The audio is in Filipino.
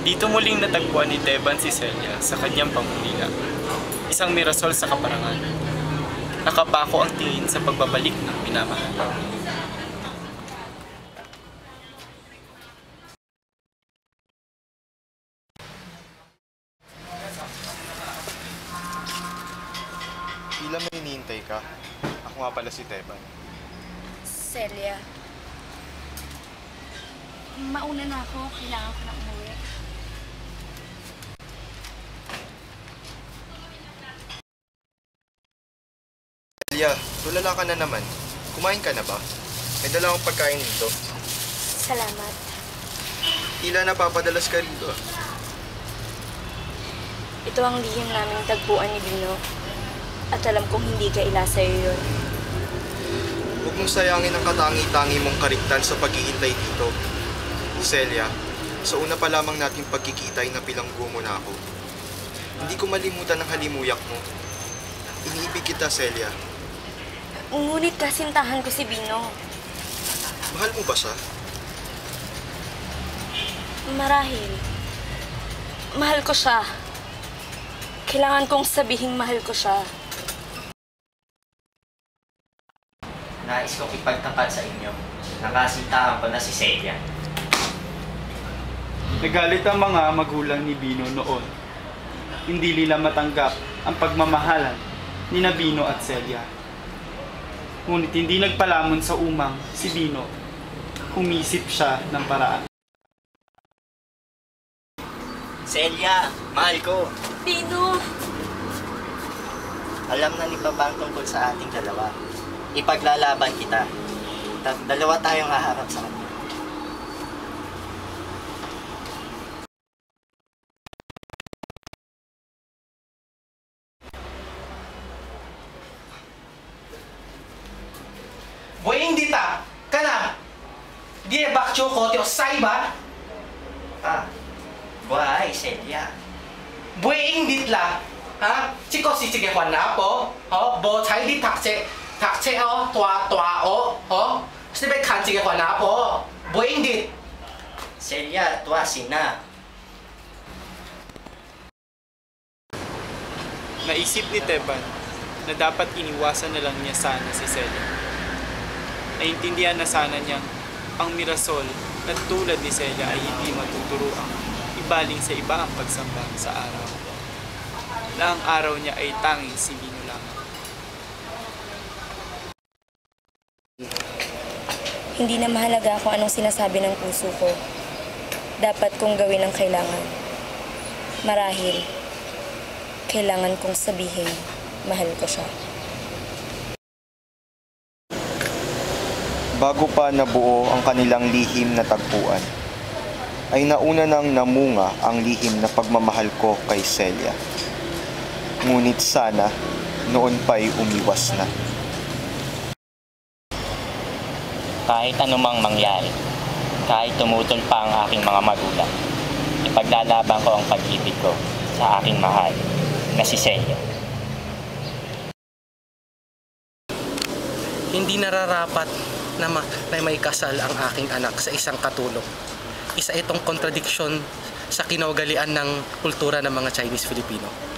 Dito muling natagpuan ni Teban si Celia sa kanyang pangungila. Isang mirasol sa kaparangan. Nakapako ang tingin sa pagbabalik ng minamahal. Tila may hinihintay ka. Ako nga pala si Teban. Celia. Mauna na ako. Kailangan ko na umuwi. Celia, tulala ka na naman. Kumain ka na ba? May dala akong pagkain dito. Salamat. Tila napapadalas ka rito. Ito ang lihim naming tagpuan ni Bino. At alam kong hindi ka ila sa'yo yun. Huwag mong sayangin ang katangi-tangi mong kariktan sa paghihintay dito. Celia, sa una pa lamang nating pagkikita ay napilanggo mo na ako. Hindi ko malimutan ang halimuyak mo. Iniibig kita, Celia. Ngunit kasintahan ko si Bino. Mahal mo ba siya? Marahil. Mahal ko siya. Kailangan kong sabihing mahal ko siya. Nais kong ipagtapat sa inyo. Nakasintahan ko na si Celia. Nagalit ang mga magulang ni Bino noon. Hindi nila matanggap ang pagmamahalan ni na Bino at Celia. Ngunit hindi nagpalamon sa umang si Bino. Humisip siya ng paraan. Celia, mahal ko. Bino! Alam na ni Papa ang tungkol sa ating dalawa. Ipaglalaban kita. Ta- dalawa tayong haharap sa kanya. Boy, hindi ta. Kana. Di bakcho ko ti osay ba? Ah, buhay, Celia. Boy, hindi la. Ha? Chiko si sige kwan na po. Oh, bo chai di tak che. Tak che oh, tua tua oh. Oh. Sibe kan sige kwan na po. Boy, hindi. Celia, tuwasin na. Naisip ni Teban na dapat iniwasan na lang niya sana si Celia. Naintindihan na sana niyang ang Mirasol na tulad ni Celia ay hindi matuturuang ibaling sa iba ang pagsamba sa araw. Na ang araw niya ay tanging si Bino lamang. Hindi na mahalaga kung anong sinasabi ng puso ko. Dapat kong gawin ang kailangan. Marahil, kailangan kong sabihin, mahal ko siya. Bago pa nabuo ang kanilang lihim na tagpuan, ay nauna nang namunga ang lihim na pagmamahal ko kay Celia. Ngunit sana, noon pa'y umiwas na. Kahit anumang mangyari, kahit tumutol pa ang aking mga magulang, ipaglalaban ko ang pag-ibig ko sa aking mahal na si Celia. Hindi nararapat na, ma- na may kasal ang aking anak sa isang katulong. Isa itong kontradiksyon sa kinaugalian ng kultura ng mga Chinese Filipino.